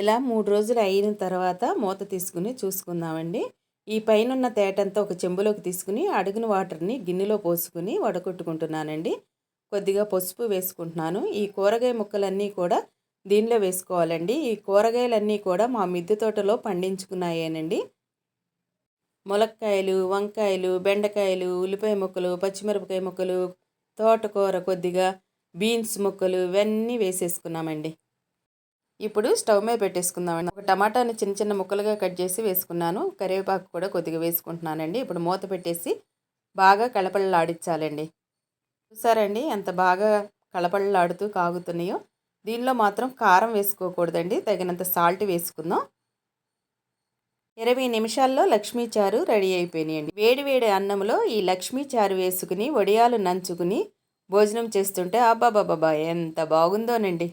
ఇలా మూడు రోజులు అయిన తర్వాత మూత తీసుకుని చూసుకుందామండి. ఈ పైన ఉన్న తేటంతా ఒక చెంబులోకి తీసుకుని అడుగున వాటర్ని గిన్నెలో పోసుకుని వడకొట్టుకుంటున్నానండి కొద్దిగా పసుపు వేసుకుంటున్నాను. ఈ కూరగాయ ముక్కలన్నీ కూడా దీనిలో వేసుకోవాలండి. ఈ కూరగాయలన్నీ కూడా మా మిద్దె తోటలో పండించుకున్నాయేనండి. ములక్కాయలు వంకాయలు బెండకాయలు ఉల్లిపాయ ముక్కలు పచ్చిమిరపకాయ ముక్కలు తోటకూర కొద్దిగా బీన్స్ ముక్కలు ఇవన్నీ వేసేసుకున్నామండి. ఇప్పుడు స్టవ్ మీద పెట్టేసుకుందామండి ఒక టమాటాని చిన్న చిన్న ముక్కలుగా కట్ చేసి వేసుకున్నాను. కరివేపాకు కూడా కొద్దిగా వేసుకుంటున్నానండి. ఇప్పుడు మూత పెట్టేసి బాగా కళపళ్ళలాడించాలండి చూసారండి ఎంత బాగా కళపళ్ళలాడుతూ కాగుతున్నాయో. దీనిలో మాత్రం కారం వేసుకోకూడదండి. తగినంత సాల్ట్ వేసుకుందాం. ఇరవై నిమిషాల్లో లక్ష్మీ చారు రెడీ అయిపోయినాయండి. వేడి వేడి అన్నంలో ఈ లక్ష్మీ చారు వేసుకుని వడియాలు నంచుకుని భోజనం చేస్తుంటే అబ్బాబాబాబా ఎంత బాగుందోనండి.